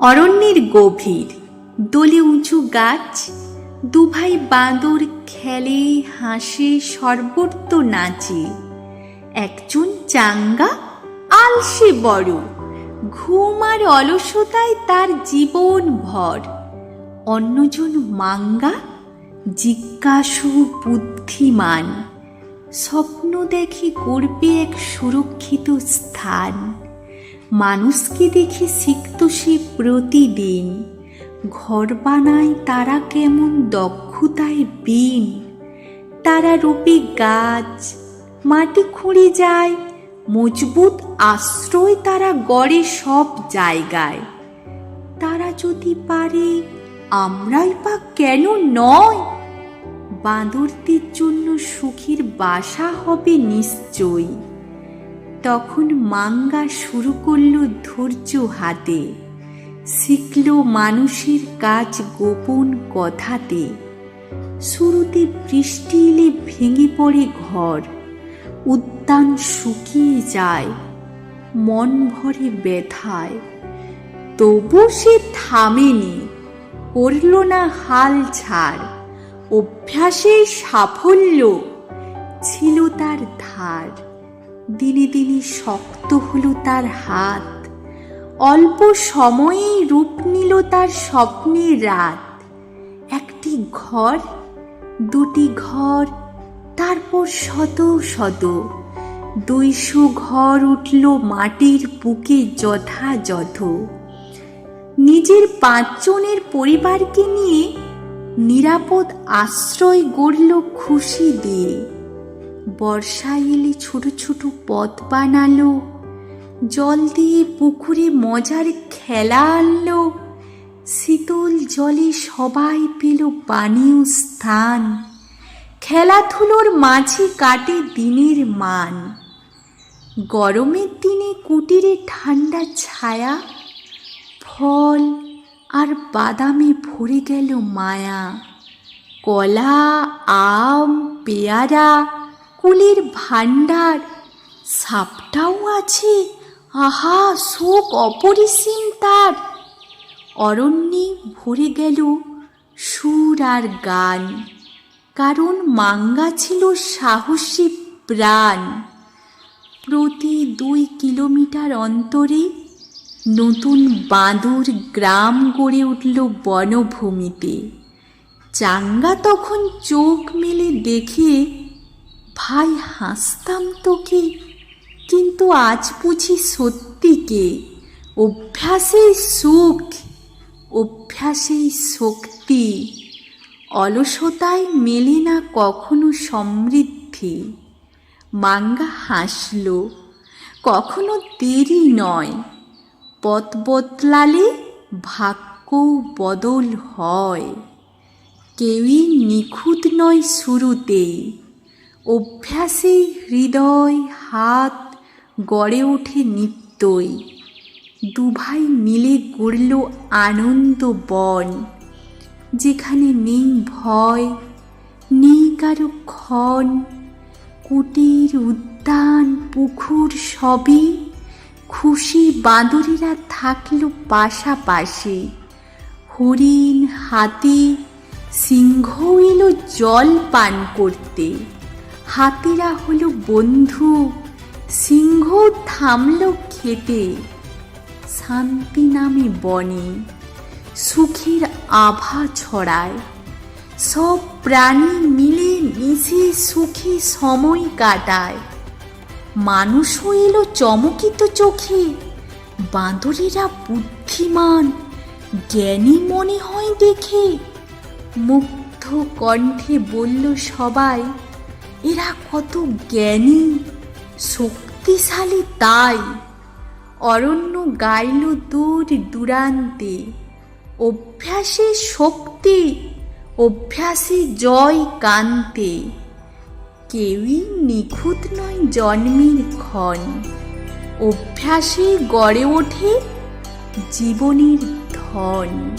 অরণ্যের গভীর, দোলে উঁচু গাছ, দুভাই বাঁদর খেলে হাসে সর্বত্র নাচে। একজন চাঙ্গা, আলসে বড়, ঘুম আর অলসতায় তার জীবন ভর। অন্যজন মাঙ্গা, জিজ্ঞাসু বুদ্ধিমান, স্বপ্ন দেখে করবে এক সুরক্ষিত স্থান। মানুষকে দেখে শিখত সে প্রতিদিন। ঘর বানায় তারা কেমন দক্ষতায় বিন তারা রূপে গাছ, মাটি খুঁড়ে যায়, মজবুত আশ্রয় তারা গড়ে সব জায়গায়। তারা যদি পারে, আমরাই বা কেন নয়? বাঁদরদের জন্য সুখের বাসা হবে নিশ্চয়ই। তখন মাঙ্গা শুরু করল ধৈর্য হাতে। শিখল মানুষের কাজ গোপন কথাতে। শুরুতে বৃষ্টি এলে ভেঙে পড়ে ঘর। উদ্যান শুকিয়ে যায়। মন ভরে ব্যথায়। তবু সে থামেনি। করল না হাল ছাড়। অভ্যাসের সাফল্য ছিল তার ধার। দিনে দিনে শক্ত হলো তার হাত। অল্প সময়েই রূপ নিল তার স্বপ্নের রাত। একটি ঘর, দুটি ঘর, তারপর শত শত। দুইশো ঘর উঠল মাটির বুকে যথাযথ। নিজের পাঁচজনের পরিবারকে নিয়ে নিরাপদ আশ্রয় গড়ল খুশি দিয়ে। বর্ষা এলে ছোট ছোট পথ বানালো। জল দিয়ে পুকুরে মজার খেলা আনলো। শীতল জলে সবাই পেল পানীয় স্থান। খেলাধুলোর মাঝে কাটে দিনের মান। গরমের দিনে কুটিরে ঠান্ডা ছায়া। ফল আর বাদামে ভরে গেল মায়া। কলা, আম, পেয়ারা কুলের ভাণ্ডার, সাপটাও আছে। আহা, শোক অপরিসীম তার। অরণ্যে ভরে গেল সুর আর গান। কারণ মাঙ্গা ছিল সাহসী প্রাণ। প্রতি দুই কিলোমিটার অন্তরে নতুন বাঁদর গ্রাম গড়ে উঠল বনভূমিতে। চাঙ্গা তখন চোখ মেলে দেখে ভাই হাসতাম তোকে, কিন্তু আজ বুঝি সত্যিকে অভ্যাসেই সুখ, অভ্যাসেই শক্তি। অলসতায় মেলে না কখনো সমৃদ্ধি। মাঙ্গা হাসল, কখনো দেরি নয়। পথ বদলালে ভাগ্য বদল হয়। কেউই নিখুঁত নয় শুরুতে অভ্যাসে হৃদয়, হাত গড়ে ওঠে নিত্যই। দুভাই মিলে গড়ল আনন্দ বন। যেখানে নেই ভয়, নেই কারও ক্ষণ। কুটির উদ্যান, পুকুর সবই খুশি বাঁদরেরা থাকল পাশাপাশি। হরিণ, হাতি, সিংহ এলো জল পান করতে। হাতিরা হলো বন্ধু, সিংহ থামল খেতে শান্তি নামে বনে, সুখের আভা ছড়ায়। সব প্রাণী মিলে মিশে সুখে সময় কাটায়। মানুষও এলো চমকিত চোখে, বাঁদরেরা বুদ্ধিমান, জ্ঞানী মনে হয় দেখে। মুগ্ধ কণ্ঠে বলল সবাই এরা কত জ্ঞানী, শক্তিশালী তাই। অরণ্য গাইল দূর দূরান্তে, অভ্যাসে শক্তি, অভ্যাসে জয় কান্তে। কেউই নিখুঁত নয় জন্মের ক্ষণ, অভ্যাসে গড়ে ওঠে জীবনের ধন।